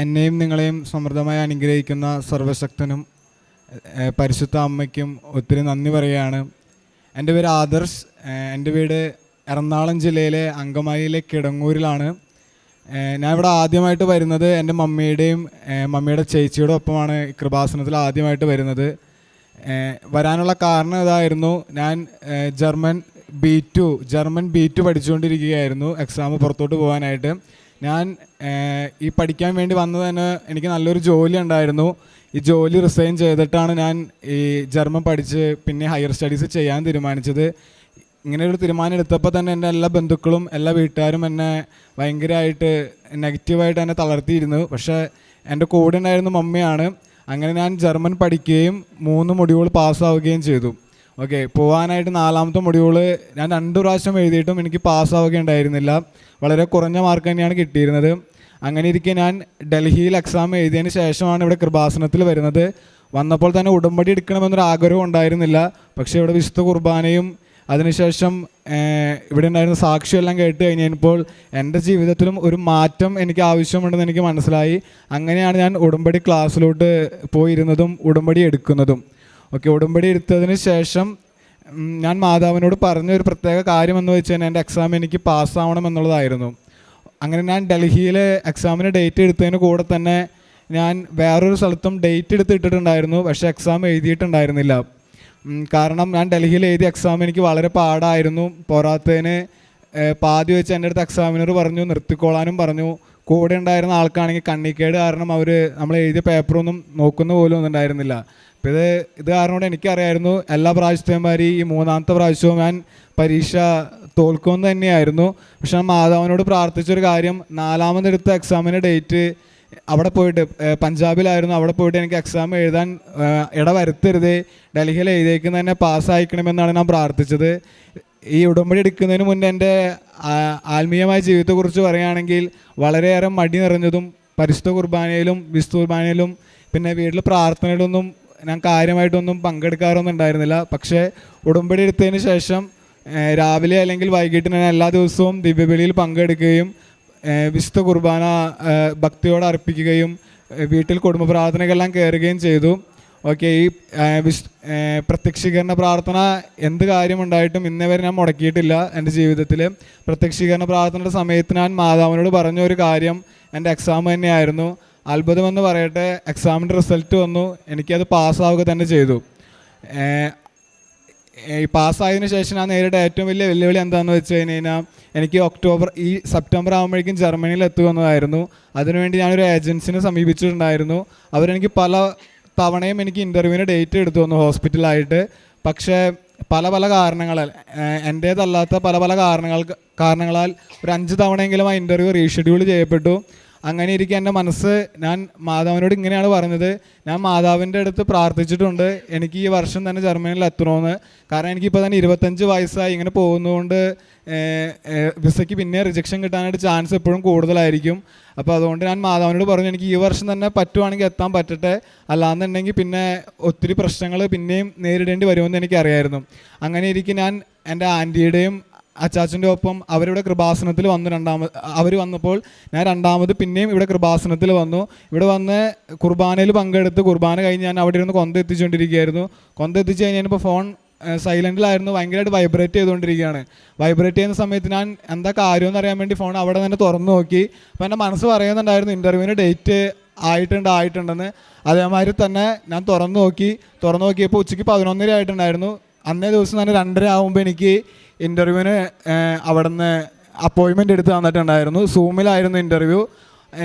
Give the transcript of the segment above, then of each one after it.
എന്നെയും നിങ്ങളെയും സമൃദ്ധമായി അനുഗ്രഹിക്കുന്ന സർവശക്തനും പരിശുദ്ധ അമ്മയ്ക്കും ഒത്തിരി നന്ദി പറയുകയാണ്. എന്റെ പേര് ആദർശ് എന്റെ വീട് എറണാകുളം ജില്ലയിലെ അങ്കമാലിയിലെ കിടങ്ങൂരിലാണ്. ഞാൻ ഇവിടെ ആദ്യമായിട്ട് വരുന്നത് എന്റെ മമ്മിയുടെയും മമ്മിയുടെ ചേച്ചിയുടെ ഒപ്പമാണ് കൃപാസനത്തിൽ ആദ്യമായിട്ട് വരുന്നത്. വരാനുള്ള കാരണം ഇതായിരുന്നു ഞാൻ German B two German B two പഠിച്ചുകൊണ്ടിരിക്കുകയായിരുന്നു exam പുറത്തോട്ട് പോകാനായിട്ട്. ഞാൻ ഈ പഠിക്കാൻ വേണ്ടി വന്നത് തന്നെ എനിക്ക് നല്ലൊരു ജോലി ഉണ്ടായിരുന്നു. ഈ ജോലി റിസൈൻ ചെയ്തിട്ടാണ് ഞാൻ ഈ ജർമ്മൻ പഠിച്ച് പിന്നെ ഹയർ സ്റ്റഡീസ് ചെയ്യാൻ തീരുമാനിച്ചത്. ഇങ്ങനെ ഒരു തീരുമാനം എടുത്തപ്പോൾ തന്നെ എന്റെ എല്ലാ ബന്ധുക്കളും എല്ലാ വീട്ടുകാരും എന്നെ ഭയങ്കരമായിട്ട് നെഗറ്റീവായിട്ട് എന്നെ തളർത്തിയിരുന്നു. പക്ഷേ എന്റെ കൂടെ ഉണ്ടായിരുന്ന മമ്മിയാണ്. അങ്ങനെ ഞാൻ ജർമ്മൻ പഠിക്കുകയും മൂന്ന് മൊഡ്യൂൾ പാസ്സാവുകയും ചെയ്തു. ഓക്കെ പോകാനായിട്ട് നാലാമത്തെ മൊഡ്യൂൾ ഞാൻ രണ്ട് പ്രാവശ്യം എഴുതിയിട്ടും എനിക്ക് പാസ്സാവുകയുണ്ടായിരുന്നില്ല വളരെ കുറഞ്ഞ മാർക്ക് തന്നെയാണ് കിട്ടിയിരുന്നത്. അങ്ങനെ ഇരിക്കെ ഞാൻ ഡൽഹിയിൽ എക്സാം എഴുതിയതിന് ശേഷമാണ് ഇവിടെ കൃപാസനത്തിൽ വരുന്നത്. വന്നപ്പോൾ തന്നെ ഉടമ്പടി എടുക്കണമെന്നൊരു ആഗ്രഹം ഉണ്ടായിരുന്നില്ല. പക്ഷേ ഇവിടെ വിശുദ്ധ കുർബാനയും അതിനുശേഷം ഇവിടെ ഉണ്ടായിരുന്ന സാക്ഷിയെല്ലാം കേട്ട് കഴിഞ്ഞപ്പോൾ എന്റെ ജീവിതത്തിലും ഒരു മാറ്റം എനിക്ക് ആവശ്യമുണ്ടെന്ന് എനിക്ക് മനസ്സിലായി. അങ്ങനെയാണ് ഞാൻ ഉടമ്പടി ക്ലാസ്സിലോട്ട് പോയിരുന്നതും ഉടമ്പടി എടുക്കുന്നതും. ഓക്കെ ഉടമ്പടി എടുത്തതിന് ശേഷം ഞാൻ മാതാവിനോട് പറഞ്ഞ ഒരു പ്രത്യേക കാര്യം എന്ന് വെച്ച് കഴിഞ്ഞാൽ എന്റെ എക്സാം എനിക്ക് പാസ്സാവണം എന്നുള്ളതായിരുന്നു. അങ്ങനെ ഞാൻ ഡൽഹിയിലെ എക്സാമിന് ഡേറ്റ് എടുത്തതിന് കൂടെ തന്നെ ഞാൻ വേറൊരു സ്ഥലത്തും ഡേറ്റ് എടുത്ത് ഇട്ടിട്ടുണ്ടായിരുന്നു പക്ഷേ എക്സാം എഴുതിയിട്ടുണ്ടായിരുന്നില്ല. കാരണം ഞാൻ ഡൽഹിയിൽ എഴുതിയ എക്സാം എനിക്ക് വളരെ പാടായിരുന്നു. പോരാത്തതിന് പാതി വെച്ച് എന്റെ അടുത്ത് എക്സാമിനർ പറഞ്ഞു നിർത്തിക്കോളാനും പറഞ്ഞു. കൂടെ ഉണ്ടായിരുന്ന ആൾക്കാണെങ്കിൽ കണ്ണിക്കേട് കാരണം അവർ നമ്മൾ എഴുതിയ പേപ്പറൊന്നും നോക്കുന്ന പോലും ഒന്നും ഉണ്ടായിരുന്നില്ല. അപ്പോൾ ഇത് ഇത് കാരണം കൊണ്ട് എനിക്കറിയായിരുന്നു എല്ലാ പ്രാവശ്യത്തെയും ഈ മൂന്നാമത്തെ പ്രാവശ്യവും ഞാൻ പരീക്ഷ തോൽക്കുമെന്ന് തന്നെയായിരുന്നു. പക്ഷെ ഞാൻ മാതാവിനോട് പ്രാർത്ഥിച്ചൊരു കാര്യം നാലാമതെടുത്ത എക്സാമിന്റെ ഡേറ്റ് അവിടെ പോയിട്ട് പഞ്ചാബിലായിരുന്നു. അവിടെ പോയിട്ട് എനിക്ക് എക്സാം എഴുതാൻ ഇട വരുത്തരുത്. ഡൽഹിയിൽ എഴുതിയേക്കുന്ന തന്നെ പാസ്സായിക്കണമെന്നാണ് ഞാൻ പ്രാർത്ഥിച്ചത്. ഈ ഉടമ്പടി എടുക്കുന്നതിന് മുന്നേ എന്റെ ആത്മീയമായ ജീവിതത്തെക്കുറിച്ച് പറയുകയാണെങ്കിൽ വളരെയേറെ മടി നിറഞ്ഞതും പരിശുദ്ധ കുർബാനയിലും വിശുദ്ധ കുർബാനയിലും പിന്നെ വീട്ടിൽ പ്രാർത്ഥനയിലൊന്നും ഞാൻ കാര്യമായിട്ടൊന്നും പങ്കെടുക്കാറൊന്നും ഉണ്ടായിരുന്നില്ല പക്ഷേ ഉടമ്പടി എടുത്തതിന് ശേഷം രാവിലെ അല്ലെങ്കിൽ വൈകിട്ട് ഞാൻ എല്ലാ ദിവസവും ദിവ്യബലിയിൽ പങ്കെടുക്കുകയും വിശുദ്ധ കുർബാന ഭക്തിയോടെ അർപ്പിക്കുകയും വീട്ടിൽ കുടുംബ പ്രാർത്ഥനകളെല്ലാം കയറുകയും ചെയ്തു. ഓക്കെ ഈ പ്രത്യക്ഷീകരണ പ്രാർത്ഥന എന്ത് കാര്യമുണ്ടായിട്ടും ഇന്നേ വരെ ഞാൻ മുടക്കിയിട്ടില്ല എന്റെ ജീവിതത്തിൽ പ്രത്യക്ഷീകരണ പ്രാർത്ഥനയുടെ സമയത്ത് ഞാൻ മാതാവിനോട് പറഞ്ഞ ഒരു കാര്യം എന്റെ എക്സാം തന്നെയായിരുന്നു. അത്ഭുതമെന്ന് പറയട്ടെ എക്സാമിന്റെ റിസൾട്ട് വന്നു. എനിക്കത് പാസ്സാവുക തന്നെ ചെയ്തു. ഈ പാസ്സായതിനു ശേഷം ഞാൻ നേരിട്ട ഏറ്റവും വലിയ വെല്ലുവിളി എന്താണെന്ന് വെച്ച് കഴിഞ്ഞ് കഴിഞ്ഞാൽ എനിക്ക് ഒക്ടോബർ ഈ സെപ്റ്റംബർ ആകുമ്പോഴേക്കും ജർമ്മനിയിൽ എത്തുമെന്നതായിരുന്നു അതിനുവേണ്ടി ഞാനൊരു ഏജൻസിനെ സമീപിച്ചിട്ടുണ്ടായിരുന്നു. അവരെനിക്ക് പല തവണയും എനിക്ക് ഇന്റർവ്യൂവിന് ഡേറ്റ് എടുത്തു തന്നു ഹോസ്പിറ്റലായിട്ട് പക്ഷേ പല പല കാരണങ്ങളാൽ എന്റേതല്ലാത്ത പല പല കാരണങ്ങൾ കാരണങ്ങളാൽ ഒരു അഞ്ച് തവണയെങ്കിലും ആ ഇന്റർവ്യൂ റീഷെഡ്യൂൾ ചെയ്യപ്പെട്ടു. അങ്ങനെ ഇരിക്കെ എന്റെ മനസ്സ് ഞാൻ മാതാവിനോട് ഇങ്ങനെയാണ് പറഞ്ഞത് ഞാൻ മാതാവിന്റെ അടുത്ത് പ്രാർത്ഥിച്ചിട്ടുണ്ട്. എനിക്ക് ഈ വർഷം തന്നെ ജർമ്മനിയിൽ എത്തണമെന്ന് കാരണം എനിക്കിപ്പോൾ തന്നെ ഇരുപത്തഞ്ച് വയസ്സായി ഇങ്ങനെ പോകുന്നതുകൊണ്ട് വിസയ്ക്ക് പിന്നെ റിജക്ഷൻ കിട്ടാനായിട്ട് ചാൻസ് എപ്പോഴും കൂടുതലായിരിക്കും. അപ്പോൾ അതുകൊണ്ട് ഞാൻ മാതാവിനോട് പറഞ്ഞു എനിക്ക് ഈ വർഷം തന്നെ പറ്റുവാണെങ്കിൽ എത്താൻ പറ്റട്ടെ. അല്ലാന്നുണ്ടെങ്കിൽ പിന്നെ ഒത്തിരി പ്രശ്നങ്ങൾ പിന്നെയും നേരിടേണ്ടി വരുമെന്ന് എനിക്കറിയായിരുന്നു. അങ്ങനെ ഇരിക്കും ഞാൻ എന്റെ ആന്റിയുടെയും അച്ചാച്ചന്റെ ഒപ്പം അവരിവിടെ കൃപാസനത്തിൽ വന്നു രണ്ടാമത് അവർ വന്നപ്പോൾ ഞാൻ രണ്ടാമത് പിന്നെയും ഇവിടെ കൃപാസനത്തിൽ വന്നു. ഇവിടെ വന്ന് കുർബാനയിൽ പങ്കെടുത്ത് കുർബാന കഴിഞ്ഞ് ഞാൻ അവിടെ ഇരുന്ന് കൊന്ത എത്തിച്ചുകൊണ്ടിരിക്കുകയായിരുന്നു. കൊന്ത എത്തിച്ച് കഴിഞ്ഞപ്പോൾ ഫോൺ സൈലന്റിലായിരുന്നു ഭയങ്കരമായിട്ട് വൈബ്രേറ്റ് ചെയ്തുകൊണ്ടിരിക്കുകയാണ്. വൈബ്രേറ്റ് ചെയ്യുന്ന സമയത്ത് ഞാൻ എന്താ കാര്യമെന്ന് അറിയാൻ വേണ്ടി ഫോൺ അവിടെ തന്നെ തുറന്നു നോക്കി. അപ്പോൾ എന്റെ മനസ്സ് പറയുന്നുണ്ടായിരുന്നു ഇന്റർവ്യൂവിന് ഡേറ്റ് ആയിട്ടുണ്ട് ആയിട്ടുണ്ടെന്ന്. അതേമാതിരി തന്നെ ഞാൻ തുറന്നു നോക്കി. തുറന്നു നോക്കിയപ്പോൾ ഉച്ചയ്ക്ക് പതിനൊന്നര ആയിട്ടുണ്ടായിരുന്നു. അന്നേ ദിവസം തന്നെ രണ്ടര ആകുമ്പോൾ എനിക്ക് ഇന്റർവ്യൂവിന് അവിടെ നിന്ന് അപ്പോയിൻമെന്റ് എടുത്ത് തന്നിട്ടുണ്ടായിരുന്നു. സൂമിലായിരുന്നു ഇന്റർവ്യൂ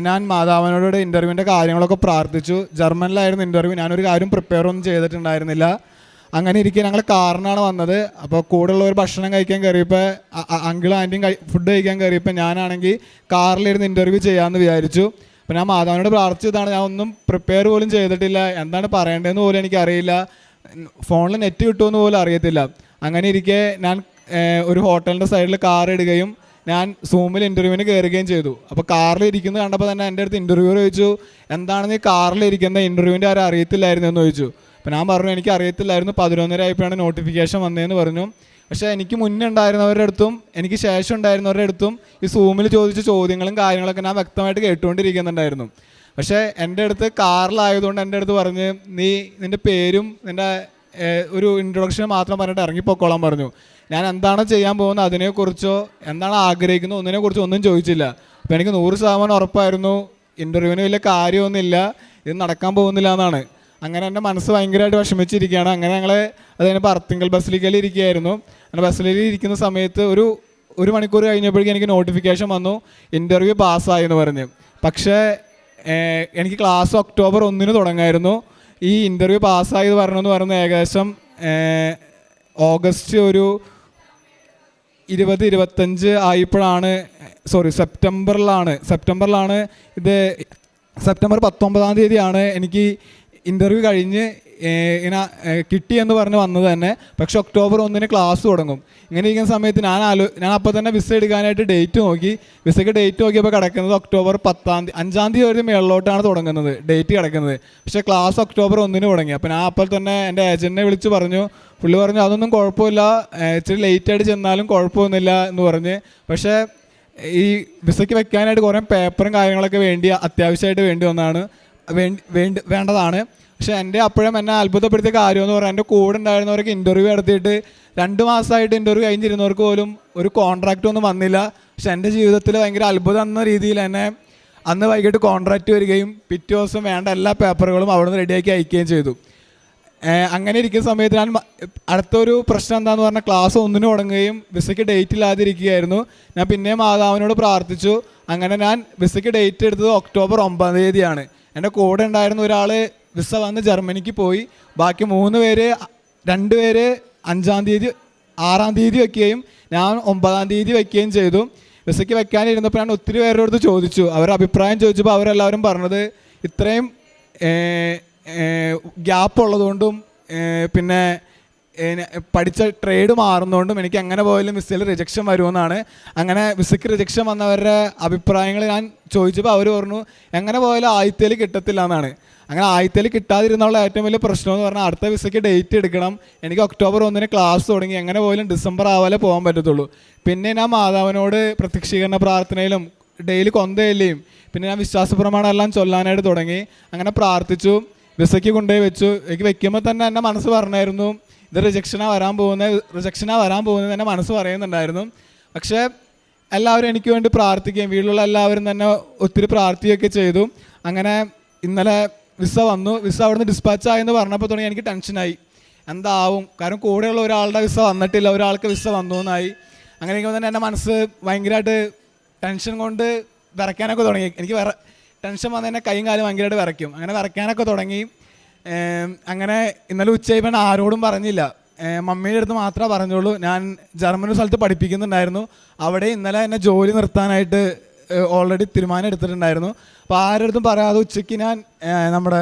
ഞാൻ മാതാവിനോട് ഇന്റർവ്യൂവിന്റെ കാര്യങ്ങളൊക്കെ പ്രാർത്ഥിച്ചു. ജർമ്മനിലായിരുന്നു ഇന്റർവ്യൂ ഞാനൊരു കാര്യം പ്രിപ്പയർ ഒന്നും ചെയ്തിട്ടുണ്ടായിരുന്നില്ല. അങ്ങനെ ഇരിക്കെ ഞങ്ങൾ കാറിനാണ് വന്നത്. അപ്പോൾ കൂടെയുള്ളവർ ഭക്ഷണം കഴിക്കാൻ കയറിയപ്പോൾ അങ്കിൾ ആന്റിയും ഫുഡ് കഴിക്കാൻ കയറിയപ്പോൾ ഞാനാണെങ്കിൽ കാറിലിരുന്ന് ഇന്റർവ്യൂ ചെയ്യാമെന്ന് വിചാരിച്ചു. അപ്പോൾ ഞാൻ മാതാവിനോട് പ്രാർത്ഥിച്ചതാണ് ഞാൻ ഒന്നും പ്രിപ്പയർ പോലും ചെയ്തിട്ടില്ല. എന്താണ് പറയേണ്ടതെന്ന് പോലും എനിക്കറിയില്ല. ഫോണിൽ നെറ്റ് കിട്ടുമെന്ന് പോലും അറിയത്തില്ല. അങ്ങനെ ഇരിക്കെ ഞാൻ ഒരു ഹോട്ടലിന്റെ സൈഡിൽ കാർ ഇടുകയും ഞാൻ സൂമിൽ ഇന്റർവ്യൂവിന് കയറുകയും ചെയ്തു. അപ്പോൾ കാറിൽ ഇരിക്കുന്നത് കണ്ടപ്പോൾ തന്നെ എന്റെ അടുത്ത് ഇന്റർവ്യൂ ചോദിച്ചു എന്താണ് നീ കാറിൽ ഇരിക്കുന്ന? ഇന്റർവ്യൂവിന്റെ ആരും അറിയത്തില്ലായിരുന്നു എന്ന് ചോദിച്ചു. അപ്പോൾ ഞാൻ പറഞ്ഞു എനിക്ക് അറിയത്തില്ലായിരുന്നു പതിനൊന്നര ആയപ്പോഴാണ് നോട്ടിഫിക്കേഷൻ വന്നതെന്ന് പറഞ്ഞു. പക്ഷേ എനിക്ക് മുന്നേ ഉണ്ടായിരുന്നവരുടെ അടുത്തും എനിക്ക് ശേഷം ഉണ്ടായിരുന്നവരുടെ അടുത്തും ഈ സൂമിൽ ചോദിച്ച ചോദ്യങ്ങളും കാര്യങ്ങളൊക്കെ ഞാൻ വ്യക്തമായിട്ട് കേട്ടുകൊണ്ടിരിക്കുന്നുണ്ടായിരുന്നു. പക്ഷേ എന്റെ അടുത്ത് കാറിലായതുകൊണ്ട് എന്റെ അടുത്ത് പറഞ്ഞ് നീ നിന്റെ പേരും നിന്റെ ഒരു ഇൻട്രൊഡക്ഷൻ മാത്രം പറഞ്ഞിട്ട് ഇറങ്ങിപ്പോക്കോളാൻ പറഞ്ഞു. ഞാൻ എന്താണ് ചെയ്യാൻ പോകുന്നത് അതിനെക്കുറിച്ചോ എന്താണ് ആഗ്രഹിക്കുന്നത് ഒന്നിനെക്കുറിച്ചോ ഒന്നും ചോദിച്ചില്ല. അപ്പോൾ എനിക്ക് നൂറ് ശതമാനം ഉറപ്പായിരുന്നു ഇന്റർവ്യൂവിന് വലിയ കാര്യമൊന്നുമില്ല ഇത് നടക്കാൻ പോകുന്നില്ല എന്നാണ്. അങ്ങനെ എന്റെ മനസ്സ് ഭയങ്കരമായിട്ട് വിഷമിച്ചിരിക്കുകയാണ്. അങ്ങനെ ഞങ്ങൾ അത് കഴിഞ്ഞപ്പോൾ അർത്തിങ്കൽ ബസ്സിലേക്കൽ ഇരിക്കുകയായിരുന്നു. അങ്ങനെ ബസ്സിലേക്ക് ഇരിക്കുന്ന സമയത്ത് ഒരു ഒരു മണിക്കൂർ കഴിഞ്ഞപ്പോഴേക്കും എനിക്ക് നോട്ടിഫിക്കേഷൻ വന്നു ഇന്റർവ്യൂ പാസ്സായി എന്ന് പറഞ്ഞ്. പക്ഷേ എനിക്ക് ക്ലാസ് ഒക്ടോബർ ഒന്നിന് തുടങ്ങായിരുന്നു. ഈ ഇന്റർവ്യൂ പാസ്സായത് പറഞ്ഞെന്ന് പറയുന്നത് ഏകദേശം ഓഗസ്റ്റ് ഒരു ഇരുപത് ഇരുപത്തഞ്ച് ആയപ്പോഴാണ് സോറി സെപ്റ്റംബറിലാണ്. സെപ്റ്റംബറിലാണ് ഇത് സെപ്റ്റംബർ പത്തൊമ്പതാം തീയതിയാണ് എനിക്ക് ഇന്റർവ്യൂ കഴിഞ്ഞ് ഇങ്ങനെ കിട്ടി എന്ന് പറഞ്ഞ് വന്നത് തന്നെ. പക്ഷെ ഒക്ടോബർ ഒന്നിന് ക്ലാസ് തുടങ്ങും. ഇങ്ങനെ ഇരിക്കുന്ന സമയത്ത് ഞാൻ ആലോ ഞാൻ അപ്പോൾ തന്നെ വിസ എടുക്കാനായിട്ട് ഡേറ്റ് നോക്കി. വിസയ്ക്ക് ഡേറ്റ് നോക്കിയപ്പോൾ കിടക്കുന്നത് ഒക്ടോബർ പത്താം തീയതി അഞ്ചാം തീയതി ഒരു മേളിലോട്ടാണ് തുടങ്ങുന്നത് ഡേറ്റ് കിടക്കുന്നത്. പക്ഷേ ക്ലാസ് ഒക്ടോബർ ഒന്നിന് തുടങ്ങി. അപ്പോൾ ഞാൻ അപ്പോൾ തന്നെ എന്റെ ഏജന്റിനെ വിളിച്ച് പറഞ്ഞു പുള്ളി പറഞ്ഞു അതൊന്നും കുഴപ്പമില്ല. ഇച്ചിരി ലേറ്റ് ആയിട്ട് ചെന്നാലും കുഴപ്പമൊന്നുമില്ല എന്ന് പറഞ്ഞ്. പക്ഷേ ഈ വിസയ്ക്ക് വെക്കാനായിട്ട് കുറേ പേപ്പറും കാര്യങ്ങളൊക്കെ വേണ്ടി അത്യാവശ്യമായിട്ട് വേണ്ടി വന്നതാണ് വേണ്ടി വേണ്ടതാണ്. പക്ഷേ എന്റെ അപ്പോഴും എന്നെ അത്ഭുതപ്പെടുത്തിയ കാര്യം എന്ന് പറഞ്ഞാൽ എന്റെ കൂടെ ഉണ്ടായിരുന്നവർക്ക് ഇന്റർവ്യൂ നടത്തിയിട്ട് രണ്ട് മാസമായിട്ട് ഇന്റർവ്യൂ കഴിഞ്ഞിരുന്നവർക്ക് പോലും ഒരു കോൺട്രാക്റ്റ് ഒന്നും വന്നില്ല. പക്ഷെ എന്റെ ജീവിതത്തിൽ ഭയങ്കര അത്ഭുതം എന്ന രീതിയിൽ എന്നെ അന്ന് വൈകിട്ട് കോൺട്രാക്റ്റ് വരികയും പിറ്റേ ദിവസം വേണ്ട എല്ലാ പേപ്പറുകളും അവിടെ നിന്ന് റെഡിയാക്കി അയക്കുകയും ചെയ്തു. അങ്ങനെ ഇരിക്കുന്ന സമയത്ത് ഞാൻ അടുത്തൊരു പ്രശ്നം എന്താന്ന് പറഞ്ഞാൽ ക്ലാസ് ഒന്നിന് തുടങ്ങുകയും വിസയ്ക്ക് ഡേറ്റ് ഇല്ലാതിരിക്കുകയായിരുന്നു. ഞാൻ പിന്നെയും മാതാവിനോട് പ്രാർത്ഥിച്ചു. അങ്ങനെ ഞാൻ വിസയ്ക്ക് ഡേറ്റ് എടുത്തത് ഒക്ടോബർ ഒമ്പതാം തീയതിയാണ്. എന്റെ കൂടെ ഉണ്ടായിരുന്ന ഒരാൾ വിസ വന്ന് ജർമ്മനിക്ക് പോയി. ബാക്കി മൂന്ന് പേര് രണ്ട് പേര് അഞ്ചാം തീയതി ആറാം തീയതി വയ്ക്കുകയും ഞാൻ ഒമ്പതാം തീയതി വയ്ക്കുകയും ചെയ്തു. വിസയ്ക്ക് വെക്കാനിരുന്നപ്പോൾ ഞാൻ ഒത്തിരി പേരുടെ ചോദിച്ചു. അവരുടെ അഭിപ്രായം ചോദിച്ചപ്പോൾ അവരെല്ലാവരും പറഞ്ഞത് ഇത്രയും ഗ്യാപ്പ് ഉള്ളതുകൊണ്ടും പിന്നെ പഠിച്ച ട്രേഡ് മാറുന്നതുകൊണ്ടും എനിക്ക് എങ്ങനെ പോയാലും വിസയിൽ റിജക്ഷൻ വരുമെന്നാണ്. അങ്ങനെ വിസയ്ക്ക് റിജക്ഷൻ വന്നവരുടെ അഭിപ്രായങ്ങൾ ഞാൻ ചോദിച്ചപ്പോൾ അവർ പറഞ്ഞു എങ്ങനെ പോയാലും ആദ്യത്തേൽ കിട്ടത്തില്ല എന്നാണ്. അങ്ങനെ ആദ്യത്തേൽ കിട്ടാതിരുന്നുള്ള ഏറ്റവും വലിയ പ്രശ്നം എന്ന് പറഞ്ഞാൽ അടുത്ത വിസയ്ക്ക് ഡേറ്റ് എടുക്കണം. എനിക്ക് ഒക്ടോബർ ഒന്നിന് ക്ലാസ് തുടങ്ങി. എങ്ങനെ പോയാലും ഡിസംബർ ആവാലേ പോകാൻ പറ്റത്തുള്ളൂ. പിന്നെ ഞാൻ മാതാവിനോട് പ്രത്യക്ഷീകരണ പ്രാർത്ഥനയിലും ഡെയിലി കൊന്തയില്ലേയും പിന്നെ ഞാൻ വിശ്വാസ പ്രമാണം എല്ലാം ചൊല്ലാനായിട്ട് തുടങ്ങി. അങ്ങനെ പ്രാർത്ഥിച്ചു. വിസയ്ക്ക് കൊണ്ടുപോയി വെച്ചു. എനിക്ക് വെക്കുമ്പോൾ തന്നെ എന്റെ മനസ്സ് പറഞ്ഞായിരുന്നു. ഇത് റിജക്ഷനാണ് വരാൻ പോകുന്നത് റിജക്ഷനാണ് വരാൻ പോകുന്നത് എന്റെ മനസ്സ് പറയുന്നുണ്ടായിരുന്നു. പക്ഷേ എല്ലാവരും എനിക്ക് വേണ്ടി പ്രാർത്ഥിക്കുകയും വീട്ടിലുള്ള എല്ലാവരും തന്നെ ഒത്തിരി പ്രാർത്ഥിക്കുകയൊക്കെ ചെയ്തു. അങ്ങനെ ഇന്നലെ വിസ വന്നു. വിസ അവിടുന്ന് ഡിസ്പാച്ച് ആയെന്ന് പറഞ്ഞപ്പോൾ തുടങ്ങി എനിക്ക് ടെൻഷനായി എന്താവും? കാരണം കൂടെയുള്ള ഒരാളുടെ വിസ വന്നിട്ടില്ല. ഒരാൾക്ക് വിസ വന്നു എന്നായി അങ്ങനെ തന്നെ എന്റെ മനസ്സ് ഭയങ്കരമായിട്ട് ടെൻഷൻ കൊണ്ട് വിറയ്ക്കാനൊക്കെ തുടങ്ങി. എനിക്ക് വിറ ടെൻഷൻ വന്ന് തന്നെ കൈയും കാലും ഭയങ്കരമായിട്ട് വിറയ്ക്കും. അങ്ങനെ വിറയ്ക്കാനൊക്കെ തുടങ്ങി. അങ്ങനെ ഇന്നലെ ഉച്ചയായപ്പോൾ ഞാൻ ആരോടും പറഞ്ഞില്ല. മമ്മിയുടെ അടുത്ത് മാത്രമേ പറഞ്ഞുള്ളൂ. ഞാൻ ജർമ്മനി സ്ഥലത്ത് പഠിപ്പിക്കുന്നുണ്ടായിരുന്നു. അവിടെ ഇന്നലെ എന്നെ ജോലി നിർത്താനായിട്ട് ഓൾറെഡി തീരുമാനം എടുത്തിട്ടുണ്ടായിരുന്നു. അപ്പോൾ ആരുടെ പറയാതെ ഉച്ചയ്ക്ക് ഞാൻ നമ്മുടെ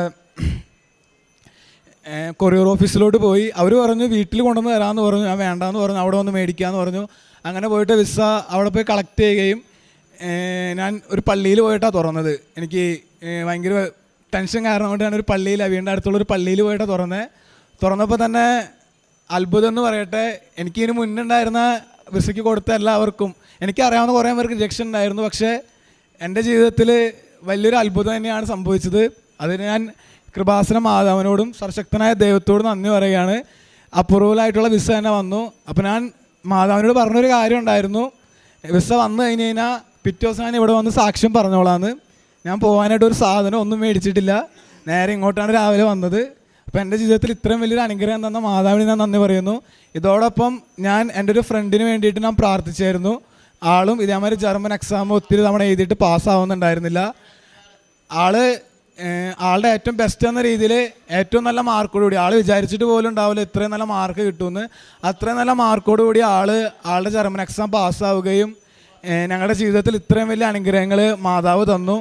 കൊറിയർ ഓഫീസിലോട്ട് പോയി. അവർ പറഞ്ഞു വീട്ടിൽ കൊണ്ടുവന്ന് തരാമെന്ന് പറഞ്ഞു. ഞാൻ വേണ്ടാന്ന് പറഞ്ഞു. അവിടെ വന്ന് മേടിക്കാമെന്ന് പറഞ്ഞു. അങ്ങനെ പോയിട്ട് വിസ അവിടെ പോയി കളക്ട് ചെയ്യുകയും ഞാൻ ഒരു പള്ളിയിൽ പോയിട്ടാണ് തുറന്നത്. എനിക്ക് ഭയങ്കര ടെൻഷൻ കാരണം കൊണ്ട് ഞാൻ ഒരു പള്ളിയിൽ വീണ്ടും അടുത്തുള്ള ഒരു പള്ളിയിൽ പോയിട്ടാണ് തുറന്നത് തുറന്നപ്പോൾ തന്നെ അത്ഭുതം എന്ന് പറയട്ടെ എനിക്കിതിന് മുന്നുണ്ടായിരുന്ന വിസയ്ക്ക് കൊടുത്ത എല്ലാവർക്കും എനിക്കറിയാവുന്ന കുറേ പേർക്ക് റിജക്ഷൻ ഉണ്ടായിരുന്നു. പക്ഷേ എന്റെ ജീവിതത്തിൽ വലിയൊരു അത്ഭുതം തന്നെയാണ് സംഭവിച്ചത്. അതിന് ഞാൻ കൃപാസന മാതാവിനോടും സർശക്തനായ ദൈവത്തോടും നന്ദി പറയുകയാണ്. അപ്രൂവലായിട്ടുള്ള വിസ തന്നെ വന്നു. അപ്പോൾ ഞാൻ മാതാവിനോട് പറഞ്ഞൊരു കാര്യം ഉണ്ടായിരുന്നു. വിസ വന്നു കഴിഞ്ഞ് കഴിഞ്ഞാൽ പിറ്റേ ദിവസം ഞാൻ ഇവിടെ വന്ന് സാക്ഷ്യം പറഞ്ഞോളാന്ന്. ഞാൻ പോകാനായിട്ട് ഒരു സാധനം ഒന്നും മേടിച്ചിട്ടില്ല. നേരെ ഇങ്ങോട്ടാണ് രാവിലെ വന്നത്. അപ്പോൾ എന്റെ ജീവിതത്തിൽ ഇത്രയും വലിയൊരു അനുഗ്രഹം തന്ന മാതാവിന് ഞാൻ നന്ദി പറയുന്നു. ഇതോടൊപ്പം ഞാൻ എന്റെ ഒരു ഫ്രണ്ടിന് വേണ്ടിയിട്ട് ഞാൻ പ്രാർത്ഥിച്ചായിരുന്നു. ആളും ഇതേമാതിരി ജർമ്മൻ എക്സാം ഒത്തിരി തവണ എഴുതിയിട്ട് പാസ്സാവുന്നുണ്ടായിരുന്നില്ല ആൾ ആളുടെ ഏറ്റവും ബെസ്റ്റ് എന്ന രീതിയിൽ ഏറ്റവും നല്ല മാർക്കോട് കൂടി ആൾ വിചാരിച്ചിട്ട് പോലും ഉണ്ടാവില്ല ഇത്രയും നല്ല മാർക്ക് കിട്ടുമെന്ന്. അത്രയും നല്ല മാർക്കോട് കൂടി ആൾ ആളുടെ ജർമ്മൻ എക്സാം പാസ്സാവുകയും ഞങ്ങളുടെ ജീവിതത്തിൽ ഇത്രയും വലിയ അനുഗ്രഹങ്ങൾ മാതാവ് തന്നു.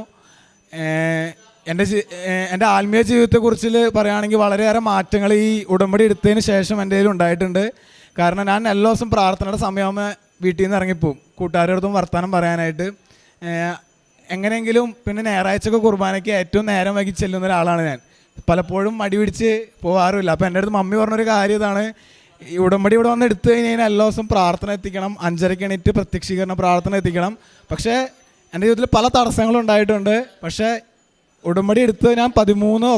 എന്റെ എന്റെ ആത്മീയ ജീവിതത്തെക്കുറിച്ച് പറയുകയാണെങ്കിൽ വളരെയേറെ മാറ്റങ്ങൾ ഈ ഉടമ്പടി എടുത്തതിന് ശേഷം എന്റെ കയ്യിൽ ഉണ്ടായിട്ടുണ്ട്. കാരണം ഞാൻ എല്ലാ ദിവസം പ്രാർത്ഥനയുടെ സമയമാകുമ്പോൾ വീട്ടിൽ നിന്ന് ഇറങ്ങിപ്പോവും. കൂട്ടുകാരോടൊപ്പം വർത്തമാനം പറയാനായിട്ട്. എങ്ങനെയെങ്കിലും പിന്നെ ഞായറാഴ്ചയൊക്കെ കുർബാനയ്ക്ക് ഏറ്റവും നേരം വൈകി ചെല്ലുന്ന ഒരാളാണ് ഞാൻ. പലപ്പോഴും മടി പിടിച്ച് പോകാറുമില്ല. അപ്പോൾ എന്റെ അടുത്ത് മമ്മി പറഞ്ഞൊരു കാര്യം ഇതാണ്. ഈ ഉടമ്പടി ഇവിടെ വന്ന് എടുത്തു കഴിഞ്ഞ് കഴിഞ്ഞാൽ എല്ലാ ദിവസവും പ്രാർത്ഥന എത്തിക്കണം. അഞ്ചരയ്ക്ക് എണീറ്റ് പ്രത്യക്ഷീകരണ പ്രാർത്ഥന എത്തിക്കണം. പക്ഷേ എന്റെ ജീവിതത്തിൽ പല തടസ്സങ്ങളും ഉണ്ടായിട്ടുണ്ട്. പക്ഷേ ഉടമ്പടി എടുത്തത് ഞാൻ പതിമൂന്ന്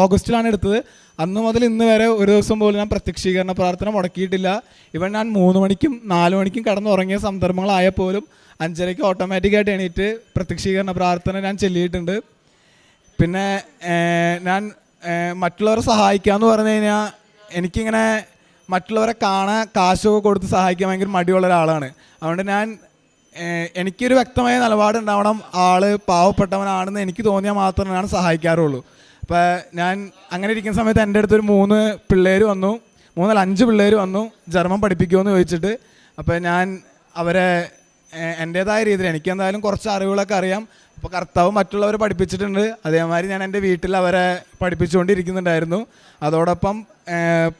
ഓഗസ്റ്റിലാണ് എടുത്തത്. അന്ന് മുതൽ ഇന്ന് വരെ ഒരു ദിവസം പോലും ഞാൻ പ്രത്യക്ഷീകരണ പ്രാർത്ഥന മുടക്കിയിട്ടില്ല. ഇവൻ ഞാൻ മൂന്ന് മണിക്കും നാല് മണിക്കും കടന്നുറങ്ങിയ സന്ദർഭങ്ങളായ പോലും അഞ്ചരയ്ക്ക് ഓട്ടോമാറ്റിക്കായിട്ട് എണീറ്റ് പ്രത്യക്ഷീകരണ പ്രാർത്ഥന ഞാൻ ചെല്ലിയിട്ടുണ്ട്. പിന്നെ ഞാൻ മറ്റുള്ളവരെ സഹായിക്കുക എന്ന് പറഞ്ഞു കഴിഞ്ഞാൽ എനിക്കിങ്ങനെ മറ്റുള്ളവരെ കാണാൻ കാശൊക്കെ കൊടുത്ത് സഹായിക്കാൻ ഭയങ്കര മടിയുള്ള ഒരാളാണ്. അതുകൊണ്ട് ഞാൻ എനിക്കൊരു വ്യക്തമായ നിലപാടുണ്ടാവണം. ആൾ പാവപ്പെട്ടവനാണെന്ന് എനിക്ക് തോന്നിയാൽ മാത്രമേ ഞാൻ സഹായിക്കാറുള്ളൂ. അപ്പോൾ ഞാൻ അങ്ങനെ ഇരിക്കുന്ന സമയത്ത് എന്റെ അടുത്തൊരു മൂന്ന് പിള്ളേർ വന്നു. മൂന്നല്ല അഞ്ച് പിള്ളേർ വന്നു. ജർമ്മൻ പഠിപ്പിക്കുമെന്ന് ചോദിച്ചിട്ട്. അപ്പോൾ ഞാൻ അവരെ എന്റേതായ രീതിയിൽ എനിക്ക് എന്തായാലും കുറച്ച് അറിവുകളൊക്കെ അറിയാം. അപ്പോൾ കർത്താവ് മറ്റുള്ളവരെ പഠിപ്പിച്ചിട്ടുണ്ട്. അതേമാതിരി ഞാൻ എന്റെ വീട്ടിൽ അവരെ പഠിപ്പിച്ചുകൊണ്ടിരിക്കുന്നുണ്ടായിരുന്നു. അതോടൊപ്പം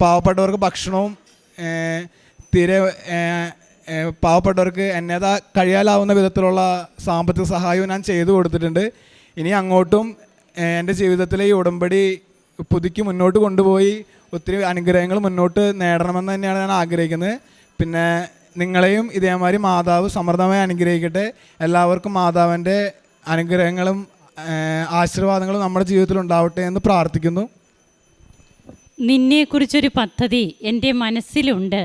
പാവപ്പെട്ടവർക്ക് ഭക്ഷണവും തീരെ പാവപ്പെട്ടവർക്ക് എന്നതാ കഴിയാലാവുന്ന വിധത്തിലുള്ള സാമ്പത്തിക സഹായവും ഞാൻ ചെയ്തു കൊടുത്തിട്ടുണ്ട്. ഇനി അങ്ങോട്ടും എന്റെ ജീവിതത്തിലെ ഈ ഉടമ്പടി പുതുക്കി മുന്നോട്ട് കൊണ്ടുപോയി ഒത്തിരി അനുഗ്രഹങ്ങൾ മുന്നോട്ട് നേടണമെന്ന് തന്നെയാണ് ഞാൻ ആഗ്രഹിക്കുന്നത്. പിന്നെ നിങ്ങളെയും ഇതേമാതിരി മാതാവ് സമൃദ്ധമായി അനുഗ്രഹിക്കട്ടെ. എല്ലാവർക്കും മാതാവിന്റെ അനുഗ്രഹങ്ങളും ആശീർവാദങ്ങളും നമ്മുടെ ജീവിതത്തിൽ ഉണ്ടാവട്ടെ എന്ന് പ്രാർത്ഥിക്കുന്നു. നിന്നെക്കുറിച്ചൊരു പദ്ധതി എന്റെ മനസ്സിലുണ്ട്.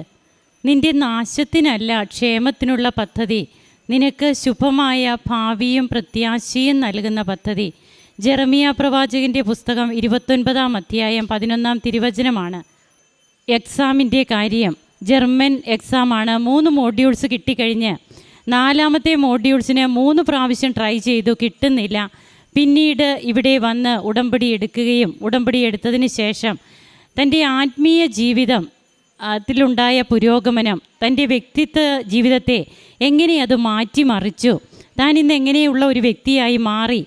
നിന്റെ നാശത്തിനല്ല ക്ഷേമത്തിനുള്ള പദ്ധതി. നിനക്ക് ശുഭമായ ഭാവിയും പ്രത്യാശയും നൽകുന്ന പദ്ധതി. ജെറമിയ പ്രവാചകന്റെ പുസ്തകം ഇരുപത്തൊൻപതാം അധ്യായം പതിനൊന്നാം തിരുവചനമാണ് എക്സാമിന്റെ കാര്യം. ജർമ്മൻ എക്സാമാണ്. മൂന്ന് മോഡ്യൂൾസ് കിട്ടിക്കഴിഞ്ഞ് നാലാമത്തെ മോഡ്യൂൾസിന് മൂന്ന് പ്രാവശ്യം ട്രൈ ചെയ്തു കിട്ടുന്നില്ല. പിന്നീട് ഇവിടെ വന്ന് ഉടമ്പടി എടുക്കുകയും ഉടമ്പടി എടുത്തതിന് ശേഷം തന്റെ ആത്മീയ ജീവിതം അതിലുണ്ടായ പുരോഗമനം തന്റെ വ്യക്തിത്വ ജീവിതത്തെ എങ്ങനെ അത് മാറ്റിമറിച്ചു താൻ ഇന്ന് എങ്ങനെയുള്ള ഒരു വ്യക്തിയായി മാറി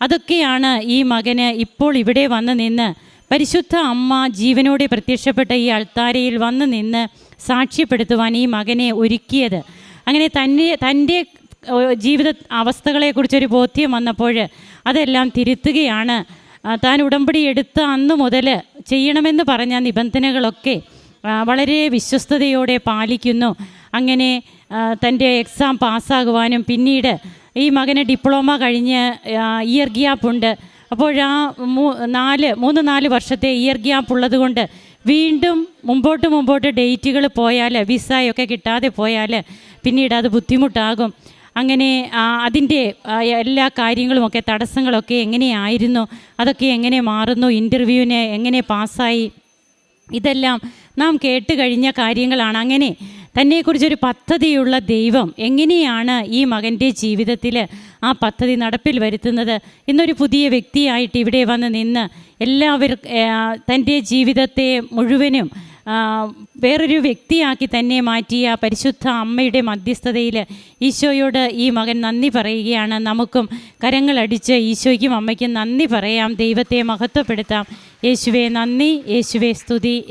അതൊക്കെയാണ് ഈ മകന് ഇപ്പോൾ ഇവിടെ വന്ന് നിന്ന് പരിശുദ്ധ അമ്മ ജീവനോടെ പ്രത്യക്ഷപ്പെട്ട ഈ അൾത്താരയിൽ വന്ന് നിന്ന് സാക്ഷ്യപ്പെടുത്തുവാൻ ഈ മകനെ ഒരുക്കിയത്. അങ്ങനെ തന്നെ തന്റെ ജീവിത അവസ്ഥകളെക്കുറിച്ചൊരു ബോധ്യം വന്നപ്പോൾ അതെല്ലാം തിരുത്തുകയാണ്. താൻ ഉടമ്പടി എടുത്ത അന്ന് മുതൽ ചെയ്യണമെന്ന് പറഞ്ഞ നിബന്ധനകളൊക്കെ വളരെ വിശ്വസ്തയോടെ പാലിക്കുന്നു. അങ്ങനെ തന്റെ എക്സാം പാസ്സാകുവാനും പിന്നീട് ഈ മകന് ഡിപ്ലോമ കഴിഞ്ഞ് ഇയർ ഗ്യാപ്പ് ഉണ്ട്. അപ്പോൾ ആ മൂ നാല് മൂന്ന് നാല് വർഷത്തെ ഇയർ ഗ്യാപ്പ് ഉള്ളത് കൊണ്ട് വീണ്ടും മുമ്പോട്ട് മുമ്പോട്ട് ഡേറ്റുകൾ പോയാൽ വിസയൊക്കെ കിട്ടാതെ പോയാൽ പിന്നീട് അത് ബുദ്ധിമുട്ടാകും. അങ്ങനെ അതിന്റെ എല്ലാ കാര്യങ്ങളുമൊക്കെ തടസ്സങ്ങളൊക്കെ എങ്ങനെയായിരുന്നു അതൊക്കെ എങ്ങനെ മാറുന്നു? ഇന്റർവ്യൂവിന് എങ്ങനെ പാസ്സായി? ഇതെല്ലാം നാം കേട്ട് കഴിഞ്ഞ കാര്യങ്ങളാണ്. അങ്ങനെ തന്നെക്കുറിച്ചൊരു പദ്ധതിയുള്ള ദൈവം എങ്ങനെയാണ് ഈ മകന്റെ ജീവിതത്തിൽ ആ പദ്ധതി നടപ്പിൽ വരുത്തുന്നത് ഇന്നൊരു പുതിയ വ്യക്തിയായിട്ട് ഇവിടെ വന്ന് നിന്ന് എല്ലാവരും തന്റെ ജീവിതത്തെ മുഴുവനും വേറൊരു വ്യക്തിയാക്കി തന്നെ മാറ്റിയ പരിശുദ്ധ അമ്മയുടെ മധ്യസ്ഥതയിൽ ഈശോയോട് ഈ മകൻ നന്ദി പറയുകയാണ്. നമുക്കും കരങ്ങളടിച്ച് ഈശോയ്ക്കും അമ്മയ്ക്കും നന്ദി പറയാം. ദൈവത്തെ മഹത്വപ്പെടുത്താം. യേശുവേ നന്ദി. യേശുവേ സ്തുതി.